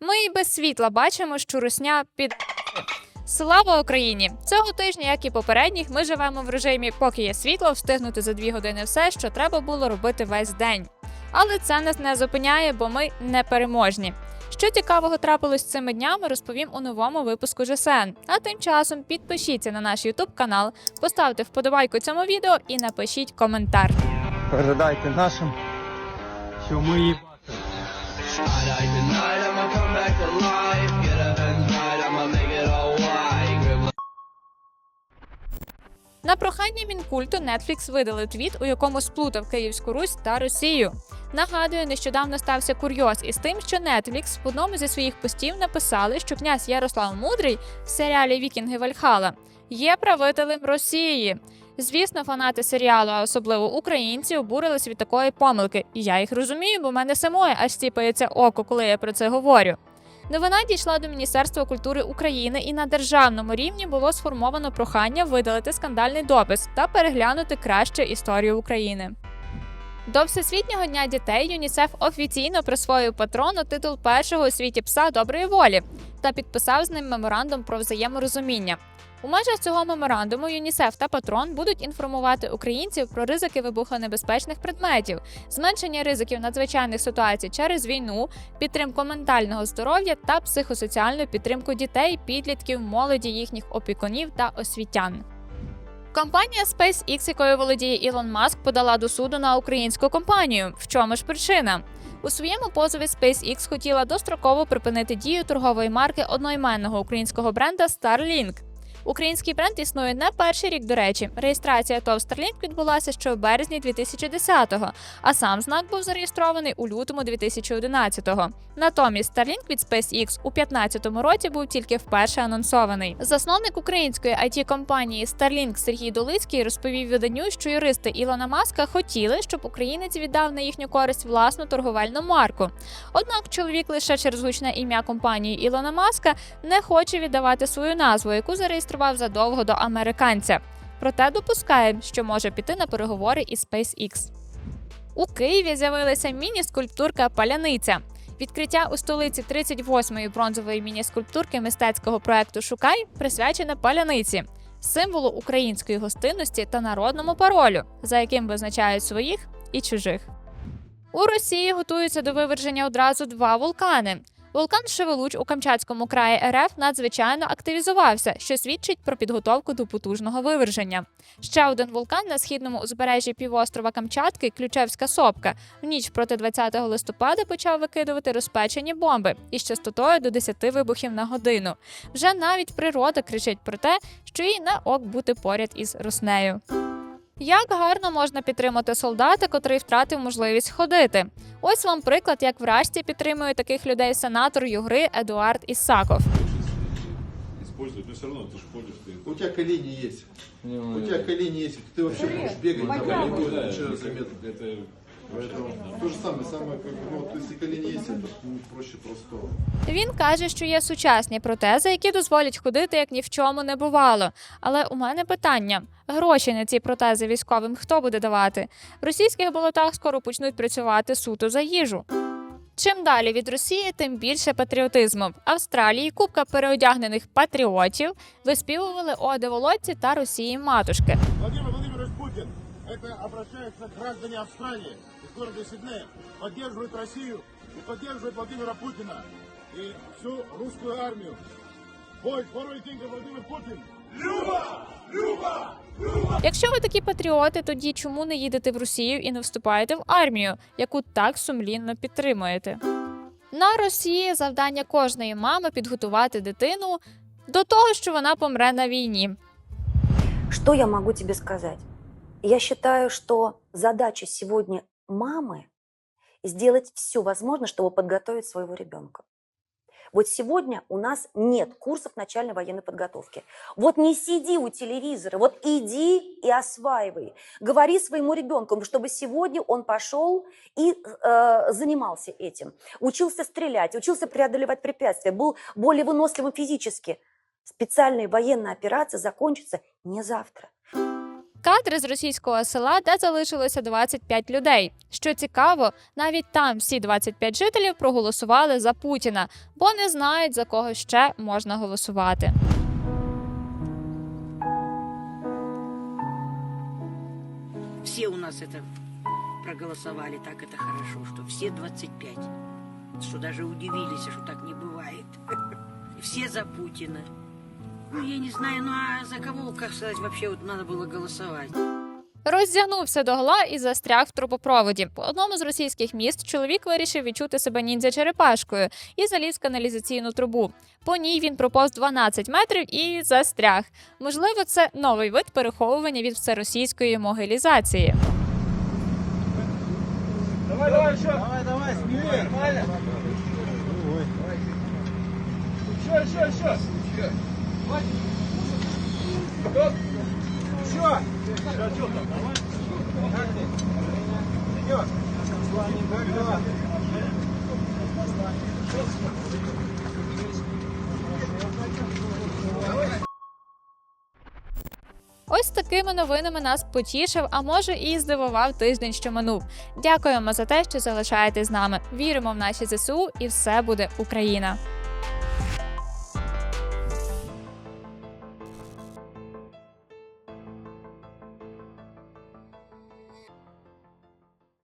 Ми і без світла бачимо, що русня під. Слава Україні! Цього тижня, як і попередніх, ми живемо в режимі, поки є світло, встигнути за дві години все, що треба було робити весь день. Але це нас не зупиняє, бо ми непереможні. Що цікавого трапилось цими днями, розповім у новому випуску ЖСН. А тим часом підпишіться на наш YouTube канал, поставте вподобайку цьому відео і напишіть коментар. Передайте нашим, що ми I'ma come back to life. Get up and fight, I'ma make it all. На прохання мінкульту Netflix видалив твіт, у якому сплутав Київську Русь та Росію. Нагадую, нещодавно стався курйоз із тим, що Netflix в одному зі своїх постів написали, що князь Ярослав Мудрий в серіалі Вікінги Вальхала є правителем Росії. Звісно, фанати серіалу, а особливо українці, обурились від такої помилки. І я їх розумію, бо в мене самої аж стіпається око, коли я про це говорю. Новина дійшла до Міністерства культури України, і на державному рівні було сформовано прохання видалити скандальний допис та переглянути краще історію України. До Всесвітнього дня дітей ЮНІСЕФ офіційно присвоїв патрону титул першого у світі пса доброї волі та підписав з ним меморандум про взаєморозуміння. У межах цього меморандуму ЮНІСЕФ та Патрон будуть інформувати українців про ризики вибухонебезпечних предметів, зменшення ризиків надзвичайних ситуацій через війну, підтримку ментального здоров'я та психосоціальну підтримку дітей, підлітків, молоді, їхніх опікунів та освітян. Компанія SpaceX, якою володіє Ілон Маск, подала до суду на українську компанію. В чому ж причина? У своєму позові SpaceX хотіла достроково припинити дію торгової марки одноіменного українського бренда Starlink. Український бренд існує не перший рік, до речі. Реєстрація ТОВ Starlink відбулася ще у березні 2010-го, а сам знак був зареєстрований у лютому 2011-го. Натомість Starlink від SpaceX у 2015 році був тільки вперше анонсований. Засновник української it компанії Starlink Сергій Долицький розповів виданню, що юристи Ілона Маска хотіли, щоб українець віддав на їхню користь власну торговельну марку. Однак чоловік лише через гучне ім'я компанії Ілона Маска не хоче віддавати свою назву, яку зареєстрував задовго до американця. Проте допускає, що може піти на переговори із SpaceX. У Києві з'явилася міні-скульптурка Паляниця. Відкриття у столиці 38-ї бронзової міні-скульптурки мистецького проекту Шукай присвячене паляниці, символу української гостинності та народному паролю, за яким визначають своїх і чужих. У Росії готуються до виверження одразу два вулкани. Вулкан Шевелуч у Камчатському краї РФ надзвичайно активізувався, що свідчить про підготовку до потужного виверження. Ще один вулкан на східному узбережжі півострова Камчатки, Ключевська сопка, в ніч проти 20 листопада почав викидувати розпечені бомби із частотою до 10 вибухів на годину. Вже навіть природа кричить про те, що їй не ок бути поряд із Роснею. Як гарно можна підтримати солдата, котрий втратив можливість ходити? Ось вам приклад, як врешті підтримує таких людей сенатор Югри Едуард Ісаков. использовать, но все равно ты же ходишь, ты У тебя колени есть. У тебя колени есть. Ты вообще можешь бегать там Да, далеко, да, ничего это, заметно. это Поэтому то же самое, самое как бы, ну, вот, если колени есть, это ну, проще простого. Він каже, що є сучасні протези, які дозволять ходити як ні в чому не бувало. Але у мене питання: гроші на ці протези військовим хто буде давати? В російських болотах скоро почнуть працювати суто за їжу. Чим далі від Росії, тим більше патріотизму. В Австралії купка переодягнених патріотів виспівували оди Володці та Росії матушки. Владимир Владимирович Путин, это обращается к граждане Города Сиднея, поддерживает Россию и поддерживает Владимира Путина и всю русскую армию. Бой, здоровый деньги, Владимир Путин! Якщо ви такі патріоти, тоді чому не їдете в Росію і не вступаєте в армію, яку так сумлінно підтримуєте? На Росії завдання кожної мами підготувати дитину до того, що вона помре на війні. Что я могу тебе сказать? Я считаю, что задача сегодня мамы сделать все возможное, чтобы подготовить своего ребенка. Вот сегодня у нас нет курсов начальной военной подготовки. Вот не сиди у телевизора, вот иди и осваивай. Говори своему ребенку, чтобы сегодня он пошел и э, занимался этим. Учился стрелять, учился преодолевать препятствия, был более выносливым физически. Специальная военная операция закончится не завтра. Кадри з російського села, де залишилося 25 людей. Що цікаво, навіть там всі 25 жителів проголосували за Путіна, бо не знають за кого ще можна голосувати. Все у нас это проголосовали, так это хорошо, что все 25. Что даже удивились, что так не бывает. Все за Путина. Ну, я не знаю, ну а за кого, как сказать, вообще вот надо было голосовать? Роздягнувся догола і застряг в трубопроводі. По одному з російських міст чоловік вирішив відчути себе ніндзя черепашкою і заліз в каналізаційну трубу. По ній він проповз 12 метрів і застряг. Можливо, це новий вид переховування від всеросійської могилізації. Давай, давай, еще. Давай, давай. Нормально. Еще, еще, еще. Дела? Ось такими новинами нас потішив, а може і здивував тиждень, що минув. Дякуємо за те, що залишаєтесь з нами. Віримо в наші ЗСУ, і все буде Україна.